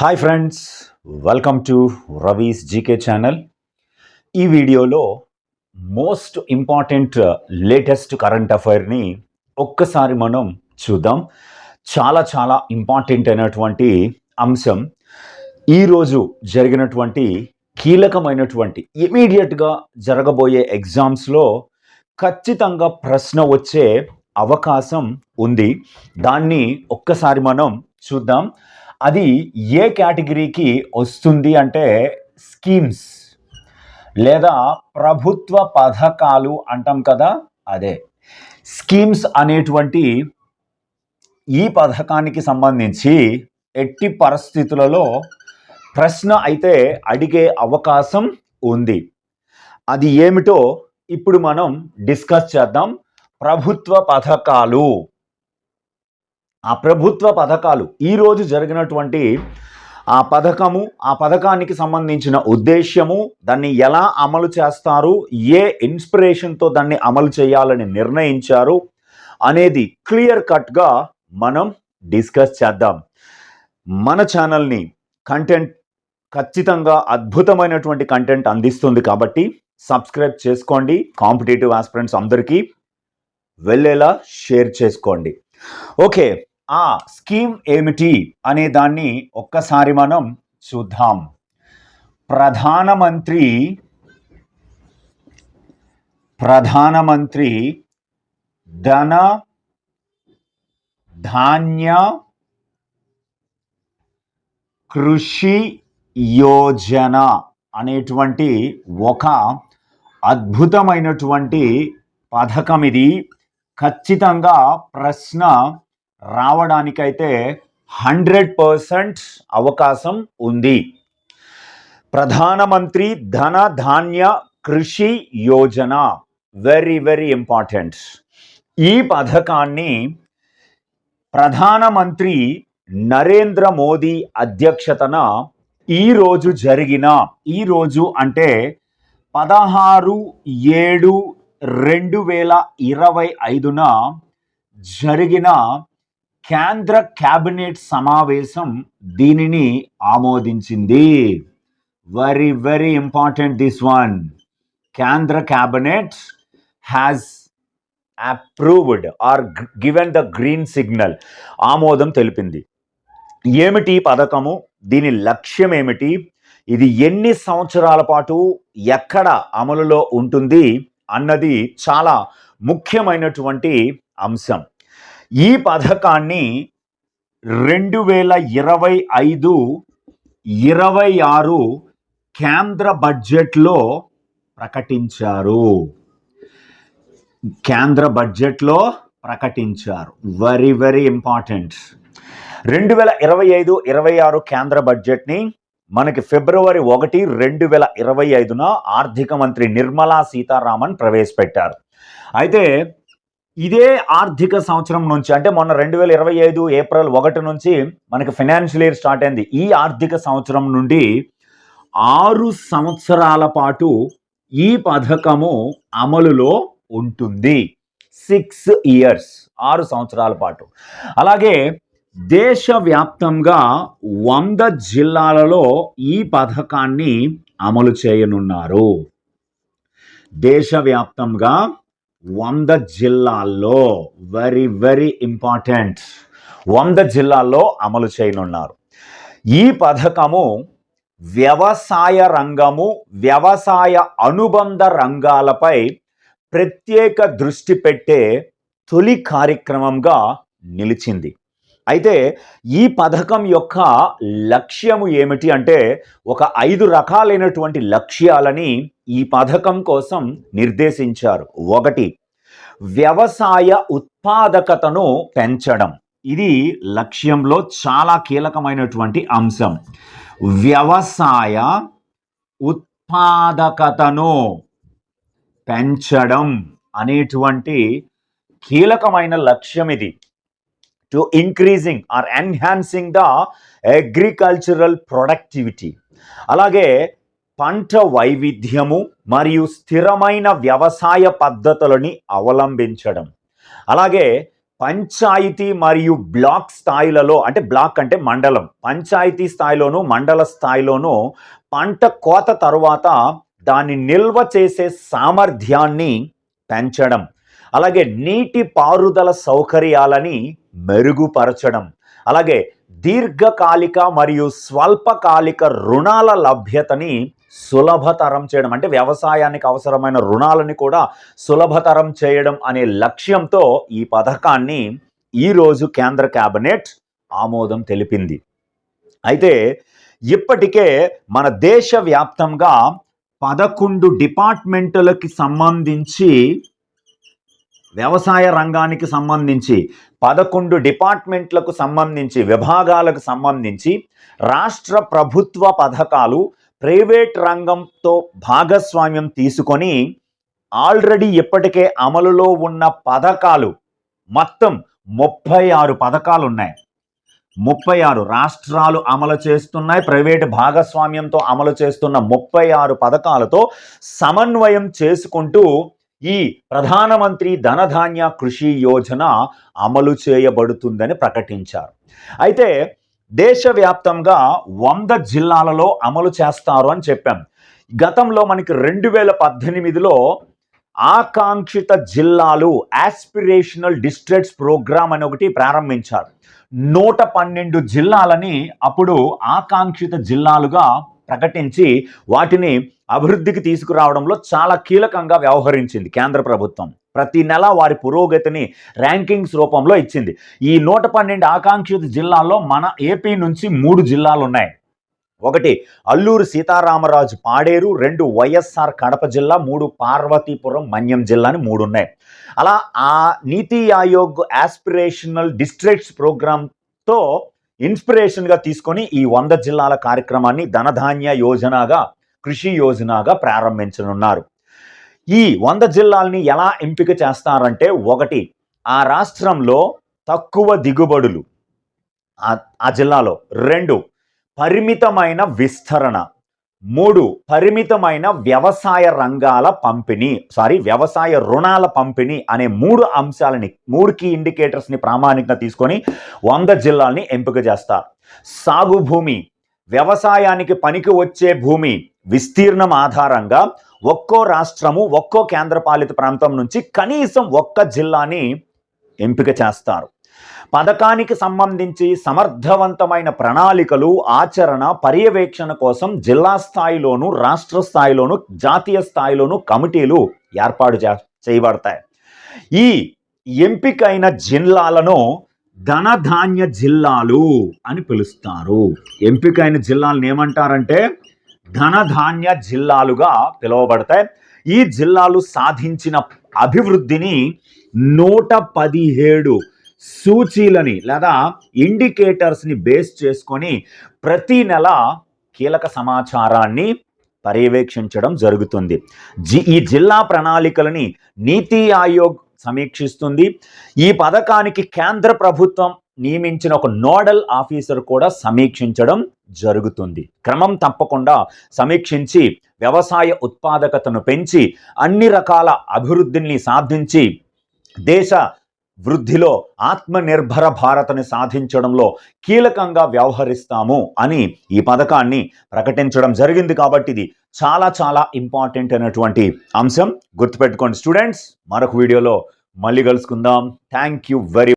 Hi friends welcome to Ravi's GK channel ఈ వీడియోలో most important latest current అఫైర్ని ఒక్కసారి మనం చూద్దాం. చాలా చాలా ఇంపార్టెంట్ అయినటువంటి అంశం. ఈరోజు జరిగినటువంటి కీలకమైనటువంటి ఇమీడియట్గా జరగబోయే ఎగ్జామ్స్లో ఖచ్చితంగా ప్రశ్న వచ్చే అవకాశం ఉంది. దాన్ని ఒక్కసారి మనం చూద్దాం. అది ఏ కేటగిరీకి వస్తుంది అంటే స్కీమ్స్ లేదా ప్రభుత్వ పథకాలు అంటాం కదా అదే. స్కీమ్స్ అనేటువంటి ఈ పథకానికి సంబంధించి ఎట్టి పరిస్థితులలో ప్రశ్న అయితే అడిగే అవకాశం ఉంది. అది ఏమిటో ఇప్పుడు మనం డిస్కస్ చేద్దాం. ప్రభుత్వ పథకాలు ఆ ప్రభుత్వ పథకాలు ఈరోజు జరిగినటువంటి ఆ పథకము ఆ పథకానికి సంబంధించిన ఉద్దేశ్యము దాన్ని ఎలా అమలు చేస్తారు ఏ ఇన్స్పిరేషన్తో దాన్ని అమలు చేయాలని నిర్ణయించారు అనేది క్లియర్ కట్గా మనం డిస్కస్ చేద్దాం. మన ఛానల్ని కంటెంట్ ఖచ్చితంగా అద్భుతమైనటువంటి కంటెంట్ అందిస్తుంది కాబట్టి సబ్స్క్రైబ్ చేసుకోండి. కాంపిటేటివ్ ఆస్పిరెంట్స్ అందరికీ వెళ్ళేలా షేర్ చేసుకోండి. ఓకే ఆ స్కీమ్ ఏమిటి అనే దాన్ని ఒక్కసారి మనం చూద్దాం. ప్రధానమంత్రి ప్రధానమంత్రి ధన ధాన్య కృషి యోజన అనేటువంటి ఒక అద్భుతమైనటువంటి పథకం ఇది ఖచ్చితంగా ప్రశ్న రావడానికైతే హండ్రెడ్ పర్సెంట్ అవకాశం ఉంది. ప్రధానమంత్రి ధన ధాన్య కృషి యోజన వెరీ వెరీ ఇంపార్టెంట్ ఈ పథకాన్ని ప్రధానమంత్రి నరేంద్ర మోదీ అధ్యక్షతన ఈరోజు జరిగిన ఈరోజు అంటే పదహారు ఏడు రెండు వేల ఇరవై ఐదున జరిగిన కేంద్ర క్యాబినెట్ సమావేశం దీనిని ఆమోదించింది. Very very important this one కేంద్ర cabinet has approved or given the green signal ఆమోదం తెలిపింది. ఏమిటి పథకము? దీని లక్ష్యం ఏమిటి? ఇది ఎన్ని సంవత్సరాల పాటు ఎక్కడ అమలులో ఉంటుంది అన్నది చాలా ముఖ్యమైనటువంటి అంశం. ఈ పథకాన్ని రెండు వేల ఇరవై ఐదు ఇరవై ఆరు కేంద్ర బడ్జెట్లో ప్రకటించారు. కేంద్ర బడ్జెట్లో ప్రకటించారు. Very very important. రెండు వేల ఇరవై ఐదు ఇరవై ఆరు కేంద్ర బడ్జెట్ని మనకి ఫిబ్రవరి ఒకటి రెండు వేల ఇరవై ఐదున ఆర్థిక మంత్రి నిర్మలా సీతారామన్ ప్రవేశపెట్టారు. అయితే ఇదే ఆర్థిక సంవత్సరం నుంచి అంటే మొన్న రెండు వేల ఇరవై ఐదు ఏప్రిల్ ఒకటి నుంచి మనకి ఫైనాన్షియల్ ఇయర్ స్టార్ట్ అయింది. ఈ ఆర్థిక సంవత్సరం నుండి ఆరు సంవత్సరాల పాటు ఈ పథకము అమలులో ఉంటుంది. సిక్స్ ఇయర్స్ ఆరు సంవత్సరాల పాటు. అలాగే దేశవ్యాప్తంగా వంద జిల్లాలలో ఈ పథకాన్ని అమలు చేయనున్నారు. దేశవ్యాప్తంగా వంద జిల్లాల్లో వెరీ వెరీ ఇంపార్టెంట్ వంద జిల్లాల్లో అమలు చేయనున్నారు. ఈ పథకము వ్యవసాయ రంగము వ్యవసాయ అనుబంధ రంగాలపై ప్రత్యేక దృష్టి పెట్టే తొలి కార్యక్రమంగా నిలిచింది. అయితే ఈ పథకం యొక్క లక్ష్యము ఏమిటి అంటే ఒక ఐదు రకాలైనటువంటి లక్ష్యాలని ఈ పథకం కోసం నిర్దేశించారు. ఒకటి వ్యవసాయ ఉత్పాదకతను పెంచడం. ఇది లక్ష్యంలో చాలా కీలకమైనటువంటి అంశం. వ్యవసాయ ఉత్పాదకతను పెంచడం అనేటువంటి కీలకమైన లక్ష్యం ఇది. To increasing or enhancing the agricultural productivity అలాగే పంట వైవిధ్యము మరియు స్థిరమైన వ్యవసాయ పద్ధతులని అవలంబించడం. అలాగే పంచాయతీ మరియు బ్లాక్ స్థాయిలలో అంటే బ్లాక్ అంటే మండలం పంచాయతీ స్థాయిలోను మండల స్థాయిలోను పంట కోత తరువాత దాన్ని నిల్వ చేసే సామర్థ్యాన్ని పెంచడం. అలాగే నీటి పారుదల సౌకర్యాలని మెరుగుపరచడం. అలాగే దీర్ఘకాలిక మరియు స్వల్పకాలిక రుణాల లభ్యతని సులభతరం చేయడం అంటే వ్యవసాయానికి అవసరమైన రుణాలని కూడా సులభతరం చేయడం అనే లక్ష్యంతో ఈ పథకాన్ని ఈరోజు కేంద్ర కేబినెట్ ఆమోదం తెలిపింది. అయితే ఇప్పటికే మన దేశ వ్యాప్తంగా పదకొండు డిపార్ట్మెంటులకి సంబంధించి వ్యవసాయ రంగానికి సంబంధించి పదకొండు డిపార్ట్మెంట్లకు సంబంధించి విభాగాలకు సంబంధించి రాష్ట్ర ప్రభుత్వ పథకాలు ప్రైవేట్ రంగంతో భాగస్వామ్యం తీసుకొని ఆల్రెడీ ఇప్పటికే అమలులో ఉన్న పథకాలు మొత్తం ముప్పై ఆరు పథకాలు ఉన్నాయి ముప్పై ఆరు రాష్ట్రాలు అమలు చేస్తున్నాయి. ప్రైవేట్ భాగస్వామ్యంతో అమలు చేస్తున్న ముప్పై ఆరు పథకాలతో సమన్వయం చేసుకుంటూ ఈ ప్రధానమంత్రి ధనధాన్య కృషి యోజన అమలు చేయబడుతుందని ప్రకటించారు. అయితే దేశవ్యాప్తంగా వంద జిల్లాలలో అమలు చేస్తారు అని చెప్పాం. గతంలో మనకి రెండు వేల పద్దెనిమిదిలో ఆకాంక్షిత జిల్లాలు ఆస్పిరేషనల్ డిస్ట్రిక్ట్స్ ప్రోగ్రామ్ అని ఒకటి ప్రారంభించారు. నూట పన్నెండు జిల్లాలని అప్పుడు ఆకాంక్షిత జిల్లాలుగా ప్రకటించి వాటిని అభివృద్ధికి తీసుకురావడంలో చాలా కీలకంగా వ్యవహరించింది కేంద్ర ప్రభుత్వం. ప్రతి నెల వారి పురోగతిని ర్యాంకింగ్స్ రూపంలో ఇచ్చింది. ఈ నూట పన్నెండు ఆకాంక్షిత జిల్లాల్లో మన ఏపీ నుంచి మూడు జిల్లాలు ఉన్నాయి ఒకటి అల్లూరు సీతారామరాజు పాడేరు రెండు వైఎస్ఆర్ కడప జిల్లా మూడు పార్వతీపురం మన్యం జిల్లా అని మూడు ఉన్నాయి అలా ఆ నీతి ఆయోగ్ ఆస్పిరేషనల్ డిస్ట్రిక్ట్స్ ప్రోగ్రామ్తో ఇన్స్పిరేషన్గా తీసుకొని ఈ వంద జిల్లాల కార్యక్రమాన్ని ధనధాన్య యోజనగా కృషి యోజనగా ప్రారంభించనున్నారు. ఈ వంద జిల్లాల్ని ఎలా ఎంపిక చేస్తారంటే ఒకటి ఆ రాష్ట్రంలో తక్కువ దిగుబడులు. ఆ- జిల్లాలో. రెండు పరిమితమైన విస్తరణ. మూడు పరిమితమైన వ్యవసాయ రంగాల పంపిణీ సారీ వ్యవసాయ రుణాల పంపిణీ అనే మూడు అంశాలని మూడు కీ ఇండికేటర్స్ని ప్రామాణికంగా తీసుకొని వంద జిల్లాల్ని ఎంపిక చేస్తారు. సాగు భూమి వ్యవసాయానికి పనికి వచ్చే భూమి విస్తీర్ణం ఆధారంగా ఒక్కో రాష్ట్రము ఒక్కో కేంద్రపాలిత ప్రాంతం నుంచి కనీసం ఒక్క జిల్లాని ఎంపిక చేస్తారు. పథకానికి సంబంధించి సమర్థవంతమైన ప్రణాళికలు ఆచరణ పర్యవేక్షణ కోసం జిల్లా స్థాయిలోను రాష్ట్ర స్థాయిలోను జాతీయ స్థాయిలోను కమిటీలు ఏర్పాటు చే చేయబడతాయి. ఈ ఎంపికైన జిల్లాలను ధనధాన్య జిల్లాలు అని పిలుస్తారు. ఎంపికైన జిల్లాలను ఏమంటారంటే ధనధాన్య జిల్లాలుగా పిలువబడతాయి. ఈ జిల్లాలు సాధించిన అభివృద్ధిని నూట పదిహేడు సూచీలని లేదా ఇండికేటర్స్ని బేస్ చేసుకొని ప్రతి నెల కీలక సమాచారాన్ని పర్యవేక్షించడం జరుగుతుంది. జి ఈ జిల్లా ప్రణాళికలని నీతి ఆయోగ్ సమీక్షిస్తుంది. ఈ పథకానికి కేంద్ర ప్రభుత్వం నియమించిన ఒక నోడల్ ఆఫీసర్ కూడా సమీక్షించడం జరుగుతుంది. క్రమం తప్పకుండా సమీక్షించి వ్యవసాయ ఉత్పాదకతను పెంచి అన్ని రకాల అభివృద్ధిని సాధించి దేశ వృద్ధిలో ఆత్మనిర్భర భారత్ని సాధించడంలో కీలకంగా వ్యవహరిస్తాము అని ఈ పథకాన్ని ప్రకటించడం జరిగింది కాబట్టి ఇది చాలా చాలా ఇంపార్టెంట్ అయినటువంటి అంశం. గుర్తుపెట్టుకోండి స్టూడెంట్స్ మరొక వీడియోలో మళ్ళీ కలుసుకుందాం. Thank you very